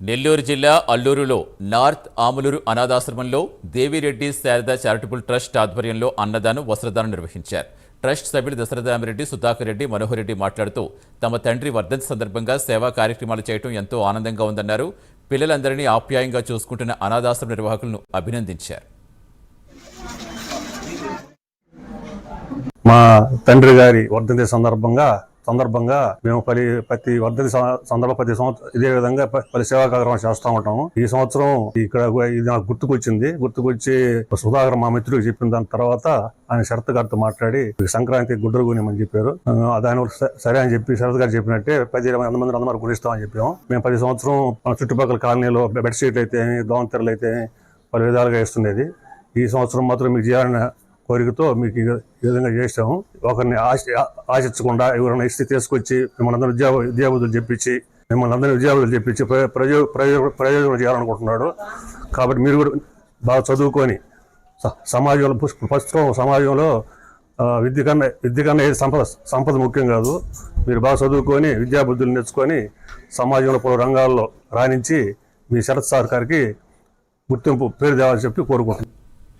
నెల్లూరు జిల్లా అల్లూరులో నార్త్ ఆములూరు అనాథాశ్రమంలో దేవిరెడ్డి శారద చారిటబుల్ ట్రస్ట్ ఆధ్వర్యంలో అన్నదానం వస్త్రదానం నిర్వహించారు. ట్రస్ట్ సభ్యులు దశరథామిరెడ్డి సుధాకర్ రెడ్డి మనోహర్ రెడ్డి మాట్లాడుతూ తమ తండ్రి వర్ధంతి సందర్భంగా సేవా కార్యక్రమాలు చేయడం ఎంతో ఆనందంగా ఉందన్నారు. పిల్లలందరినీ ఆప్యాయంగా చూసుకుంటున్న అనాథాశ్రమ నిర్వాహకులను అభినందించారు. మా తండ్రి గారి వర్ధంతి సందర్భంగా సందర్భంగా మేము పలి ప్రతి వర్ధంతి సందర్భ ప్రతి సంవత్సరం ఇదే విధంగా పలు సేవా కార్యక్రమం చేస్తూ ఉంటాము. ఈ సంవత్సరం ఇక్కడ ఇది నాకు గుర్తుకొచ్చింది. గుర్తుకొచ్చి సుధాకర్ మా మిత్రుడికి చెప్పిన దాని తర్వాత ఆయన శరత్ గారితో మాట్లాడి సంక్రాంతి గుడ్డరు కొనిమని చెప్పారు. దాని స- సరే అని చెప్పి శరత్ గారు చెప్పినట్టే పది ఇరవై వంద మంది అందరూ గుణిస్తామని చెప్పాము. మేము ప్రతి సంవత్సరం మన చుట్టుపక్కల కాలనీలో బెడ్షీట్లు అయితే దోమతెరలు అయితే పలు విధాలుగా ఇస్తుండేది ఈ సంవత్సరం మాత్రం మీకు చేయాలని కోరికతో మీకు ఈ విధంగా చేసాము ఒకరిని ఆశ ఆశించకుండా ఎవరైనా ఇస్తే తీసుకొచ్చి మిమ్మల్ని అందరూ విద్యా ఉద్యోగులు చెప్పించి మిమ్మల్ని అందరినీ విద్యాబుద్ధులు చెప్పించి ప్రయో- ప్రయోజ ప్రయోజనం చేయాలనుకుంటున్నాడు. కాబట్టి మీరు కూడా బాగా చదువుకొని స- సమాజంలో పుస్- ప్రస్తుతం సమాజంలో విద్య కన్నా విద్య కన్నా ఏది సంపద సంపద ముఖ్యం కాదు. మీరు బాగా చదువుకొని విద్యాబుద్ధులు నేర్చుకొని సమాజంలో పలు రంగాల్లో రాణించి మీ శరత్ సార్ గారికి గుర్తింపు పేరు తేవాలని చెప్పి కోరుకుంటున్నాను.